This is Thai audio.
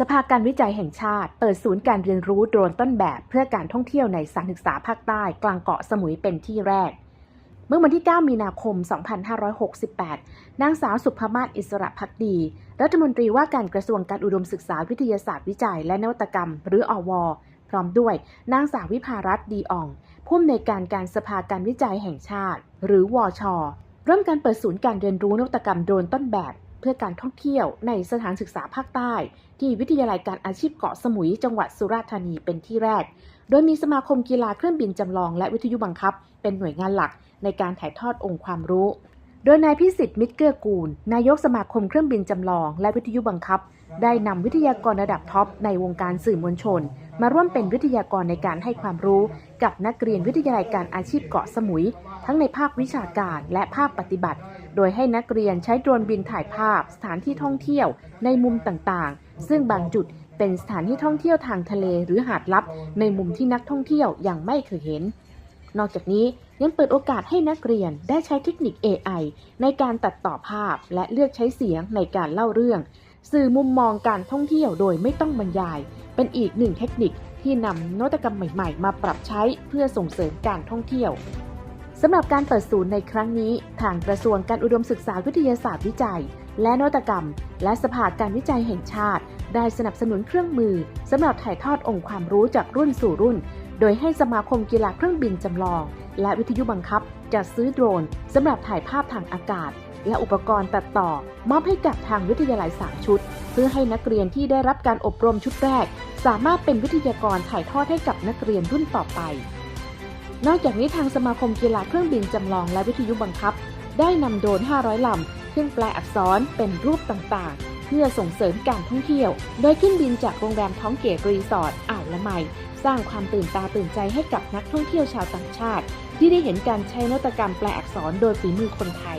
สภาการวิจัยแห่งชาติ เปิดศูนย์การเรียนรู้โดรนต้นแบบเพื่อการท่องเที่ยวในสถานศึกษาภาคใต้กลางเกาะสมุยเป็นที่แรก เมื่อวันที่ 9 มีนาคม 2568 นางสาวสุภมาศอิสระพักดี รัฐมนตรีว่าการกระทรวงการอุดมศึกษาวิทยาศาสตร์วิจัย และนวัตกรรม หรืออว พร้อมด้วยนางสาววิภารัตน์ดีอ่อง ผู้อำนวยการการสภาการวิจัยแห่งชาติ หรือวชเริ่มการเปิดศูนย์การเรียนรู้นวัตกรรมโดรนต้นแบบ เพื่อการท่องเที่ยวในสถานศึกษาภาคใต้ ที่วิทยาลัยการอาชีพเกาะสมุยจังหวัดสุราษฎร์ธานีเป็นที่แรก โดยมีสมาคมกีฬาเครื่องบินจำลองและวิทยุบังคับ เป็นหน่วยงานหลักในการถ่ายทอดองค์ความรู้ โดยนายพิสิทธิ์มิตรเกื้อกูล นายกสมาคมเครื่องบินจำลองและวิทยุบังคับ ได้นำวิทยากรระดับท็อปในวงการสื่อมวลชน มาร่วมเป็นวิทยากรในการให้ความรู้ กับนักเรียนวิทยาลัยการอาชีพเกาะสมุย ทั้งในภาควิชาการและภาคปฏิบัติ โดยให้นักเรียนใช้โดรนบินถ่ายภาพสถานที่ท่องเที่ยวในมุมต่างๆ ซึ่งบางจุดเป็นสถานที่ท่องเที่ยวทางทะเลหรือหาดลับ ในมุมที่นักท่องเที่ยวยังไม่เคยเห็น นอกจากนี้ยังเปิดโอกาสให้นักเรียนได้ใช้เทคนิค AI ในการตัดต่อภาพและเลือกใช้เสียงในการเล่าเรื่อง สื่อมุมมองการท่องเที่ยวโดยไม่ต้องบรรยาย เป็นอีกหนึ่งเทคนิคที่นำนวัตกรรมใหม่ ๆ มาปรับใช้เพื่อส่งเสริมการท่องเที่ยว สำหรับการเปิดศูนย์ในครั้งนี้ ทางกระทรวงการอุดมศึกษาวิทยาศาสตร์วิจัย และนวัตกรรม และสภาการวิจัยแห่งชาติ ได้สนับสนุนเครื่องมือสำหรับถ่ายทอดองค์ความรู้จากรุ่นสู่รุ่น โดยให้สมาคมกีฬาเครื่องบินจำลอง และวิทยุบังคับจัดซื้อโดรนสำหรับถ่ายภาพทางอากาศ และอุปกรณ์ตัดต่อ มอบให้กับทางวิทยาลัย 3 ชุด เพื่อให้นักเรียนที่ได้รับการอบรมชุดแรก สามารถเป็นวิทยากรถ่ายทอดให้กับนักเรียนรุ่นต่อไป นอกจากนี้ทางสมาคมกีฬาเครื่องบินจำลองและวิทยุบังคับ ได้นำโดรน 500 ลำขึ้นแปลอักษรเป็นรูปต่างๆ เพื่อส่งเสริมการท่องเที่ยว โดยขึ้นบินจากโรงแรมท้องเก๋รีสอร์ทอ่าวละไม สร้างความตื่นตาตื่นใจให้กับนักท่องเที่ยวชาวต่างชาติ ที่ได้เห็นการใช้นวัตกรรมแปลอักษรโดยฝีมือคนไทย